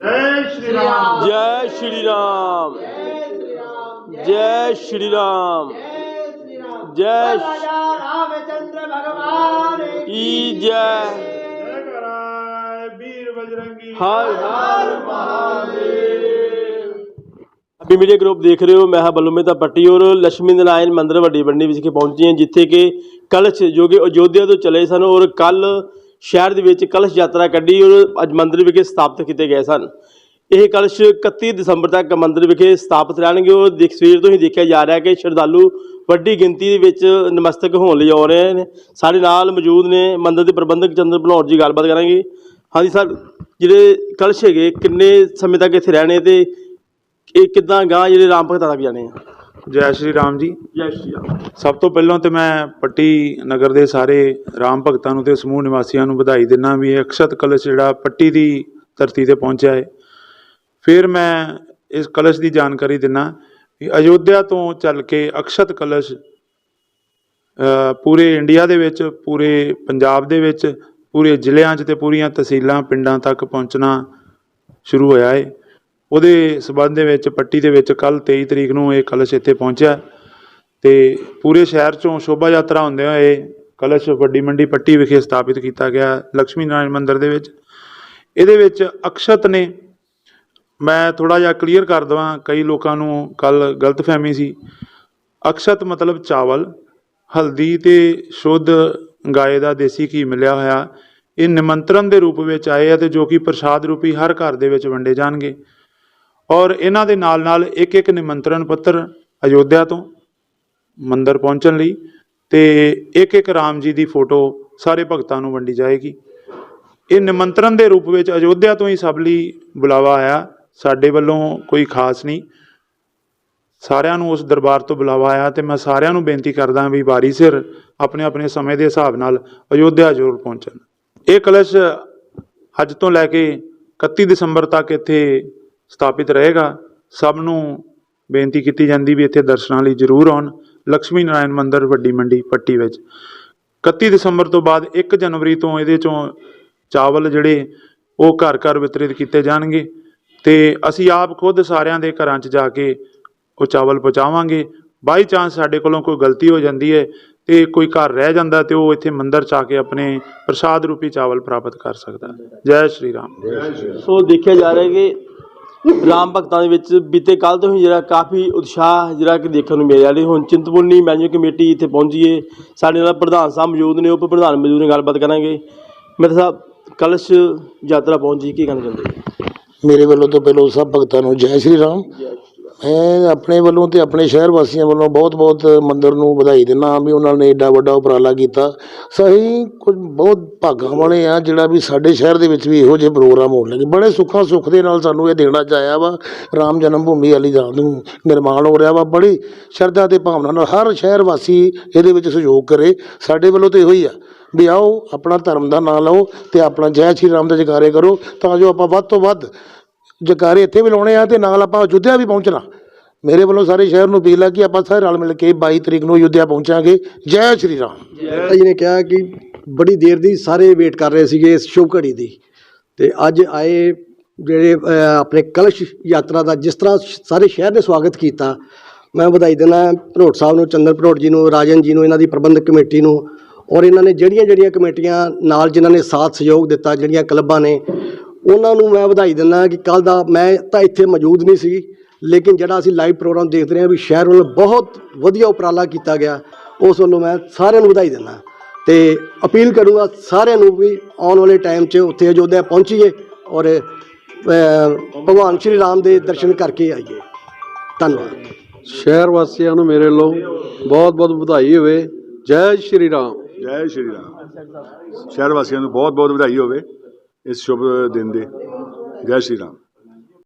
ਜੈ ਸ਼੍ਰੀ ਰਾਮ। ਜੈ ਸ਼੍ਰੀ ਰਾਮ। ਜੈ ਸ਼੍ਰੀ ਰਾਮ। ਜੈ ਰਾਮਚੰਦਰ ਭਗਵਾਨ ਕੀ ਜੈ। ਵੀਰ ਹਰ ਹਰ ਮਹਾਦੇਵ। ਅਭੀ ਮੀਡੀਆ ਗਰੁੱਪ ਦੇਖ ਰਹੇ ਹੋ ਮੈਂ ਹਾਂ ਬਲੂਮੇਤਾ ਪੱਟੀ ਔਰ ਲక్ష్ਮੀ ਨਾਰਾਇਣ ਮੰਦਿਰ ਵੱਡੀ ਬੰਡੀ ਵਿਖੇ ਪਹੁੰਚੇ ਹਾਂ ਜਿੱਥੇ ਕਿ ਕਲਸ਼ ਜੋਗੇ ਅਯੋਧਿਆ ਤੋਂ ਚਲੇ ਸਨ ਔਰ ਕੱਲ ਸ਼ਹਿਰ ਦੇ ਵਿੱਚ ਕਲਸ਼ ਯਾਤਰਾ ਕੱਢੀ ਔਰ ਅੱਜ ਮੰਦਿਰ ਵਿਖੇ ਸਥਾਪਿਤ ਕੀਤੇ ਗਏ ਸਨ। ਇਹ ਕਲਸ਼ 31 ਦਸੰਬਰ ਤੱਕ ਮੰਦਿਰ ਵਿਖੇ ਸਥਾਪਿਤ ਰਹਿਣਗੇ ਔਰ ਦੇਖ ਸਵੇਰ ਤੋਂ ਹੀ ਦੇਖਿਆ ਜਾ ਰਿਹਾ ਕਿ ਸ਼ਰਧਾਲੂ ਵੱਡੀ ਗਿਣਤੀ ਦੇ ਵਿੱਚ ਨਮਸਤਕ ਹੋਣ ਲਈ ਆ ਰਹੇ ਨੇ। ਸਾਡੇ ਨਾਲ ਮੌਜੂਦ ਨੇ ਮੰਦਿਰ ਦੇ ਪ੍ਰਬੰਧਕ ਚੰਦਰ ਭਨੌਰ ਜੀ ਗੱਲਬਾਤ ਕਰਾਂਗੇ। ਹਾਂਜੀ ਸਰ, ਜਿਹੜੇ ਕਲਸ਼ ਹੈਗੇ, ਕਿੰਨੇ ਸਮੇਂ ਤੱਕ ਇੱਥੇ ਰਹਿਣੇ ਤੇ ਇਹ ਕਿੱਦਾਂ ਗਾਂ ਜਿਹੜੇ ਰਾਮ ਭਗਤਾਂ ਤੱਕ ਜਾਣੇ ਆ? ਜੈ ਸ਼੍ਰੀ ਰਾਮ ਜੀ। ਜੈ ਸ਼੍ਰੀ ਰਾਮ। ਸਭ ਤੋਂ ਪਹਿਲਾਂ ਤੇ ਮੈਂ ਪੱਟੀ ਨਗਰ ਦੇ ਸਾਰੇ ਰਾਮ ਭਗਤਾਂ ਨੂੰ ਤੇ ਸਮੂਹ ਨਿਵਾਸੀਆਂ ਨੂੰ ਵਧਾਈ ਦਿੰਦਾ ਵੀ ਇਹ ਅਕਸ਼ਤ ਕਲਸ਼ ਜਿਹੜਾ ਪੱਟੀ ਦੀ ਧਰਤੀ ਤੇ ਪਹੁੰਚਿਆ ਹੈ ਫਿਰ ਮੈਂ ਇਸ ਕਲਸ਼ ਦੀ ਜਾਣਕਾਰੀ ਦਿੰਦਾ ਵੀ ਅਯੋਧਿਆ ਤੋਂ ਚੱਲ ਕੇ ਅਕਸ਼ਤ ਕਲਸ਼ ਪੂਰੇ ਇੰਡੀਆ ਦੇ ਵਿੱਚ ਪੂਰੇ ਪੰਜਾਬ ਦੇ ਵਿੱਚ ਪੂਰੇ ਜ਼ਿਲ੍ਹਿਆਂ 'ਚ ਤੇ ਪੂਰੀਆਂ ਤਹਿਸੀਲਾਂ ਪਿੰਡਾਂ ਤੱਕ ਪਹੁੰਚਣਾ ਸ਼ੁਰੂ ਹੋਇਆ ਹੈ ਉਹਦੇ ਸਬੰਧ ਦੇ ਵਿੱਚ, ਪੱਟੀ ਦੇ ਵਿੱਚ ਕੱਲ 23 ਤਰੀਕ ਨੂੰ ਇਹ ਕਲਸ਼ ਇੱਥੇ ਪਹੁੰਚਿਆ। ਤੇ ਪੂਰੇ ਸ਼ਹਿਰ ਚੋਂ ਸ਼ੋਭਾ ਯਾਤਰਾ ਹੁੰਦੇ ਹੋਏ ਕਲਸ਼ ਵੱਡੀ ਮੰਡੀ ਪੱਟੀ ਵਿਖੇ ਸਥਾਪਿਤ ਕੀਤਾ ਗਿਆ ਲక్ష్ਮੀ ਨਾਰਾਇਣ ਮੰਦਿਰ ਦੇ ਵਿੱਚ। ਇਹਦੇ ਵਿੱਚ ਅਕਸ਼ਤ ਨੇ, ਮੈਂ ਥੋੜਾ ਜਿਹਾ ਕਲੀਅਰ ਕਰ ਦਵਾਂ, ਕਈ ਲੋਕਾਂ ਨੂੰ ਕੱਲ ਗਲਤਫਹਿਮੀ ਸੀ। ਅਕਸ਼ਤ ਮਤਲਬ ਚਾਵਲ, ਹਲਦੀ ਤੇ ਸ਼ੁੱਧ ਗਾਏ ਦਾ ਦੇਸੀ ਘੀ ਮਿਲਿਆ ਹੋਇਆ। ਇਹ ਨਿਮੰਤਰਣ ਦੇ ਰੂਪ ਵਿੱਚ ਆਏ ਆ ਤੇ ਜੋ ਕਿ ਪ੍ਰਸ਼ਾਦ ਰੂਪੀ ਹਰ ਘਰ ਦੇ ਵਿੱਚ ਵੰਡੇ ਜਾਣਗੇ। ਔਰ ਇਹਨਾਂ ਦੇ ਨਾਲ ਨਾਲ ਇੱਕ ਇੱਕ ਨਿਮੰਤਰਣ ਪੱਤਰ ਅਯੋਧਿਆ ਤੋਂ ਮੰਦਰ ਪਹੁੰਚਣ ਲਈ ਤੇ ਇੱਕ ਇੱਕ ਰਾਮ ਜੀ ਦੀ ਫੋਟੋ ਸਾਰੇ ਭਗਤਾਂ ਨੂੰ ਵੰਡੀ ਜਾਏਗੀ। ਇਹ ਨਿਮੰਤਰਣ ਦੇ ਰੂਪ ਵਿੱਚ ਅਯੋਧਿਆ ਤੋਂ ਹੀ ਸਭ ਲਈ ਬੁਲਾਵਾ ਆਇਆ। ਸਾਡੇ ਵੱਲੋਂ ਕੋਈ ਖਾਸ ਨਹੀਂ। ਸਾਰਿਆਂ ਨੂੰ ਉਸ ਦਰਬਾਰ ਤੋਂ ਬੁਲਾਵਾ ਆਇਆ ਤੇ ਮੈਂ ਸਾਰਿਆਂ ਨੂੰ ਬੇਨਤੀ ਕਰਦਾ ਵੀ ਵਾਰੀ ਸਿਰ ਆਪਣੇ ਆਪਣੇ ਸਮੇਂ ਦੇ ਹਿਸਾਬ ਨਾਲ ਅਯੋਧਿਆ ਜ਼ਰੂਰ ਪਹੁੰਚਣ। ਇਹ ਕਲਸ਼ ਅੱਜ ਤੋਂ ਲੈ ਕੇ 31 ਦਸੰਬਰ ਤੱਕ ਇੱਥੇ ਸਥਾਪਿਤ ਰਹੇਗਾ। ਸਭ ਨੂੰ ਬੇਨਤੀ ਕੀਤੀ ਜਾਂਦੀ ਵੀ ਇੱਥੇ ਦਰਸ਼ਨਾਂ ਲਈ ਜ਼ਰੂਰ ਆਉਣ। ਲక్ష్ਮੀ ਨਾਰਾਇਣ ਮੰਦਿਰ ਵੱਡੀ ਮੰਡੀ ਪੱਟੀ ਵਿੱਚ। 31 ਦਸੰਬਰ ਤੋਂ ਬਾਅਦ 1 ਜਨਵਰੀ ਤੋਂ ਇਹਦੇ ਚੋਂ ਚਾਵਲ ਜਿਹੜੇ ਉਹ ਘਰ ਘਰ ਵਿਤਰਿਤ ਕੀਤੇ ਜਾਣਗੇ ਤੇ ਅਸੀਂ ਆਪ ਖੁਦ ਸਾਰਿਆਂ ਦੇ ਘਰਾਂ 'ਚ ਜਾ ਕੇ ਉਹ ਚਾਵਲ ਪਹੁੰਚਾਵਾਂਗੇ। ਬਾਈ ਚਾਂਸ ਸਾਡੇ ਕੋਲੋਂ ਕੋਈ ਗਲਤੀ ਹੋ ਜਾਂਦੀ ਹੈ ਤੇ ਕੋਈ ਘਰ ਰਹਿ ਜਾਂਦਾ ਤੇ ਉਹ ਇੱਥੇ ਮੰਦਰ 'ਚ ਆ ਕੇ ਆਪਣੇ ਪ੍ਰਸਾਦ ਰੂਪੀ ਚਾਵਲ ਪ੍ਰਾਪਤ ਕਰ ਸਕਦਾ। ਜੈ ਸ਼੍ਰੀ ਰਾਮ। ਸੋ ਦੇਖਿਆ ਜਾ ਰਿਹਾ ਕਿ ਰਾਮ ਭਗਤਾਂ ਦੇ ਵਿੱਚ ਬੀਤੇ ਕੱਲ ਤੋਂ ਹੀ ਜਿਹੜਾ ਕਾਫੀ ਉਤਸ਼ਾਹ ਜਿਹੜਾ ਕਿ ਦੇਖਣ ਨੂੰ ਮਿਲਿਆ ਰਿਹਾ ਹੁਣ ਚਿੰਤਪੁਰਨੀ ਮੈਨੇਜਮੈਂਟ ਕਮੇਟੀ ਇੱਥੇ ਪਹੁੰਚੀ ਹੈ ਸਾਡੇ ਨਾਲ ਪ੍ਰਧਾਨ ਸਾਹਿਬ ਮੌਜੂਦ ਨੇ ਉਪ ਪ੍ਰਧਾਨ ਮੌਜੂਦ ਨੇ ਗੱਲਬਾਤ ਕਰਾਂਗੇ। ਮੇਰੇ ਸਾਹਿਬ ਕਲਸ਼ ਯਾਤਰਾ ਪਹੁੰਚੀ ਕੀ ਕਹਿਣਾ ਚਾਹੁੰਦੇ ਮੇਰੇ ਵੱਲੋਂ ਤਾਂ ਪਹਿਲਾਂ ਸਭ ਭਗਤਾਂ ਨੂੰ ਜੈ ਸ਼੍ਰੀ ਰਾਮ। ਮੈਂ ਆਪਣੇ ਵੱਲੋਂ ਅਤੇ ਆਪਣੇ ਸ਼ਹਿਰ ਵਾਸੀਆਂ ਵੱਲੋਂ ਬਹੁਤ-ਬਹੁਤ ਮੰਦਰ ਨੂੰ ਵਧਾਈ ਦਿੰਦਾ ਵੀ ਉਹਨਾਂ ਨੇ ਐਡਾ ਵੱਡਾ ਉਪਰਾਲਾ ਕੀਤਾ। ਸਹੀ ਕੁਝ ਬਹੁਤ ਭਾਗਾਂ ਵਾਲੇ ਆ ਜਿਹੜਾ ਵੀ ਸਾਡੇ ਸ਼ਹਿਰ ਦੇ ਵਿੱਚ ਵੀ ਇਹੋ ਜਿਹੇ ਪ੍ਰੋਗਰਾਮ ਹੋਣ ਲੱਗੇ। ਬੜੇ ਸੁੱਖਾਂ ਸੁੱਖ ਦੇ ਨਾਲ ਸਾਨੂੰ ਇਹ ਦੇਣਾ ਚਾਹਿਆ ਵਾ। ਰਾਮ ਜਨਮ ਭੂਮੀ ਵਾਲੀ ਰਾਮ ਨੂੰ ਨਿਰਮਾਣ ਹੋ ਰਿਹਾ ਵਾ। ਬੜੀ ਸ਼ਰਧਾ ਤੇ ਭਾਵਨਾ ਨਾਲ ਹਰ ਸ਼ਹਿਰ ਵਾਸੀ ਇਹਦੇ ਵਿੱਚ ਸਹਿਯੋਗ ਕਰੇ। ਸਾਡੇ ਵੱਲੋਂ ਤਾਂ ਇਹੋ ਹੀ ਆ ਵੀ ਆਓ, ਆਪਣਾ ਧਰਮ ਦਾ ਨਾਂ ਲਓ ਤੇ ਆਪਣਾ ਜੈ ਸ਼੍ਰੀ ਰਾਮ ਦਾ ਜਕਾਰੇ ਕਰੋ ਤਾਂ ਜੋ ਆਪਾਂ ਵੱਧ ਤੋਂ ਵੱਧ ਜਕਾਰੇ ਇੱਥੇ ਵੀ ਲਾਉਣੇ ਆ ਤੇ ਨਾਲ ਆਪਾਂ ਅਯੁੱਧਿਆ ਵੀ ਪਹੁੰਚਣਾ। ਮੇਰੇ ਵੱਲੋਂ ਸਾਰੇ ਸ਼ਹਿਰ ਨੂੰ ਅਪੀਲ ਹੈ ਕਿ ਆਪਾਂ ਸਾਰੇ ਰਲ ਮਿਲ ਕੇ 22 ਤਰੀਕ ਨੂੰ ਅਯੁੱਧਿਆ ਪਹੁੰਚਾਂਗੇ। ਜੈ ਸ਼੍ਰੀ ਰਾਮ। ਮਾਤਾ ਜੀ ਨੇ ਕਿਹਾ ਕਿ ਬੜੀ ਦੇਰ ਦੀ ਸਾਰੇ ਵੇਟ ਕਰ ਰਹੇ ਸੀਗੇ ਇਸ ਸ਼ੁਭ ਘੜੀ ਦੀ। ਤੇ ਅੱਜ ਆਏ ਜਿਹੜੇ ਆਪਣੇ ਕਲਸ਼ ਯਾਤਰਾ ਦਾ ਜਿਸ ਤਰ੍ਹਾਂ ਸਾਰੇ ਸ਼ਹਿਰ ਨੇ ਸਵਾਗਤ ਕੀਤਾ, ਮੈਂ ਵਧਾਈ ਦਿੰਦਾ ਭਰੋਟ ਸਾਹਿਬ ਨੂੰ, ਚੰਦਰ ਭਰੋਟ ਜੀ ਨੂੰ, ਰਾਜਨ ਜੀ ਨੂੰ, ਇਹਨਾਂ ਦੀ ਪ੍ਰਬੰਧਕ ਕਮੇਟੀ ਨੂੰ ਔਰ ਇਹਨਾਂ ਨੇ ਜਿਹੜੀਆਂ ਜਿਹੜੀਆਂ ਕਮੇਟੀਆਂ ਨਾਲ ਜਿਨ੍ਹਾਂ ਨੇ ਸਾਥ ਸਹਿਯੋਗ ਦਿੱਤਾ, ਜਿਹੜੀਆਂ ਕਲੱਬਾਂ ਨੇ ਉਹਨਾਂ ਨੂੰ ਮੈਂ ਵਧਾਈ ਦਿੰਦਾ ਕਿ ਕੱਲ ਦਾ ਮੈਂ ਤਾਂ ਇੱਥੇ ਮੌਜੂਦ ਨਹੀਂ ਸੀ ਲੇਕਿਨ ਜਿਹੜਾ ਅਸੀਂ ਲਾਈਵ ਪ੍ਰੋਗਰਾਮ ਦੇਖਦੇ ਰਹੇ ਹਾਂ ਵੀ ਸ਼ਹਿਰ ਵੱਲੋਂ ਬਹੁਤ ਵਧੀਆ ਉਪਰਾਲਾ ਕੀਤਾ ਗਿਆ ਉਸ ਵੱਲੋਂ ਮੈਂ ਸਾਰਿਆਂ ਨੂੰ ਵਧਾਈ ਦਿੰਦਾ ਤੇ ਅਪੀਲ ਕਰੂੰਗਾ ਸਾਰਿਆਂ ਨੂੰ ਵੀ ਆਉਣ ਵਾਲੇ ਟਾਈਮ 'ਚ ਉੱਥੇ ਅਯੋਧਿਆ ਪਹੁੰਚੀਏ ਔਰ ਭਗਵਾਨ ਸ਼੍ਰੀ ਰਾਮ ਦੇ ਦਰਸ਼ਨ ਕਰਕੇ ਆਈਏ। ਧੰਨਵਾਦ। ਸ਼ਹਿਰ ਵਾਸੀਆਂ ਨੂੰ ਮੇਰੇ ਵੱਲੋਂ ਬਹੁਤ ਬਹੁਤ ਵਧਾਈ ਹੋਵੇ। ਜੈ ਸ਼੍ਰੀ ਰਾਮ। ਜੈ ਸ਼੍ਰੀ ਰਾਮ। ਸ਼ਹਿਰ ਵਾਸੀਆਂ ਨੂੰ ਬਹੁਤ ਬਹੁਤ ਵਧਾਈ ਹੋਵੇ। ਇਸ ਸ਼ੁਭ ਦਿਨ ਦੇ। ਜੈ ਸ਼੍ਰੀ ਰਾਮ।